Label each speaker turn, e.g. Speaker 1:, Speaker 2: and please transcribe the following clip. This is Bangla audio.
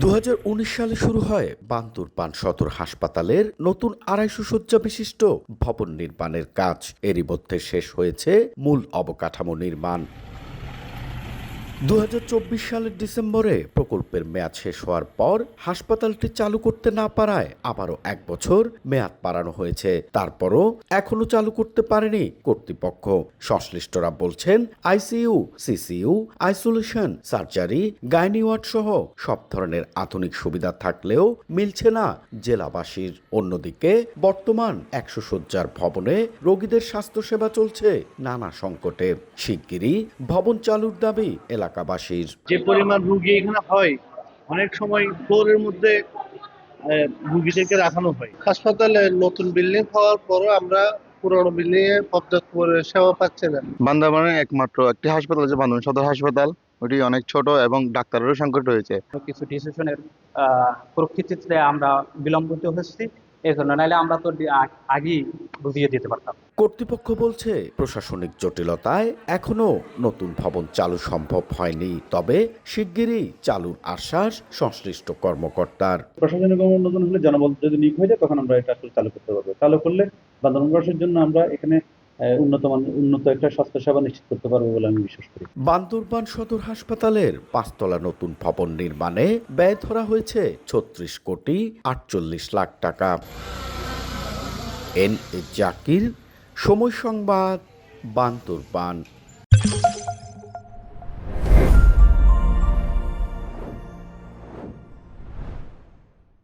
Speaker 1: দু হাজার উনিশ সালে শুরু হয় বান্তুর পান সদর হাসপাতালের নতুন আড়াইশো শয্যা বিশিষ্ট ভবন নির্মাণের কাজ। এরই মধ্যে শেষ হয়েছে মূল অবকাঠামো নির্মাণ। দু হাজার চব্বিশ সালের ডিসেম্বরে প্রকল্পের মেয়াদ শেষ হওয়ার পর হাসপাতালটি চালু করতে না পারায় আবারও এক বছর মেয়াদ বাড়ানো হয়েছে। তারপরও এখনও চালু করতে পারেনি কর্তৃপক্ষ। সংশ্লিষ্টরা বলছেন, ICU, CCU, isolation, surgery, gynae ward সহ সব ধরনের আধুনিক সুবিধা থাকলেও মিলছে না জেলাবাসীর। অন্যদিকে বর্তমান একশো শয্যার ভবনে রোগীদের স্বাস্থ্যসেবা চলছে নানা সংকটে। শিগগিরই ভবন চালুর দাবি এলাকাবাসীর
Speaker 2: যে পরিমাণ রুগী এখানে হয় অনেক সময় ফ্লোরের মধ্যে রুগীদেরকে রাখানো হয়।
Speaker 3: হাসপাতালে নতুন বিল্ডিং হওয়ার পরও আমরা পুরনো বিল্ডিং এ পর্যাপ্ত সেবা পাচ্ছি না।
Speaker 4: বান্দরবানের একমাত্র একটি হাসপাতাল আছে বান্দরবান সদর হাসপাতাল। ওটি অনেক ছোট এবং ডাক্তারেরও সংকট রয়েছে।
Speaker 5: কিছু ডিসিশনের প্রকৃতিতে আমরা বিলম্বিত হচ্ছি এই জন্য নাহলে আমরা তো আগেই বুঝিয়ে দিতে পারতাম।
Speaker 1: কর্তৃপক্ষ বলছে প্রশাসনিক জটিলতায় এখনও নতুন ভবন চালু সম্ভব হয়নি তবে শিগগিরই চালুর আশ্বাস সংশ্লিষ্ট কর্মকর্তার।
Speaker 6: প্রশাসনিক অনুমোদন হলে জনবল যদি নিয়োগ হয়ে যায় তখন আমরা এটা চালু করতে পারব। চালু করলে বান্দরবানবাসীর জন্য আমরা এখানে উন্নত উন্নত একটা নিশ্চিত করতে বলে আমি বিশ্বাস করি।
Speaker 1: বান্দরবান সদর হাসপাতালের পাঁচতলা নতুন ভবন নির্মাণে ব্যয় ধরা হয়েছে ছত্রিশ কোটি আটচল্লিশ লাখ টাকা। এন জাকির, সময় সংবাদ, বান্দরবান।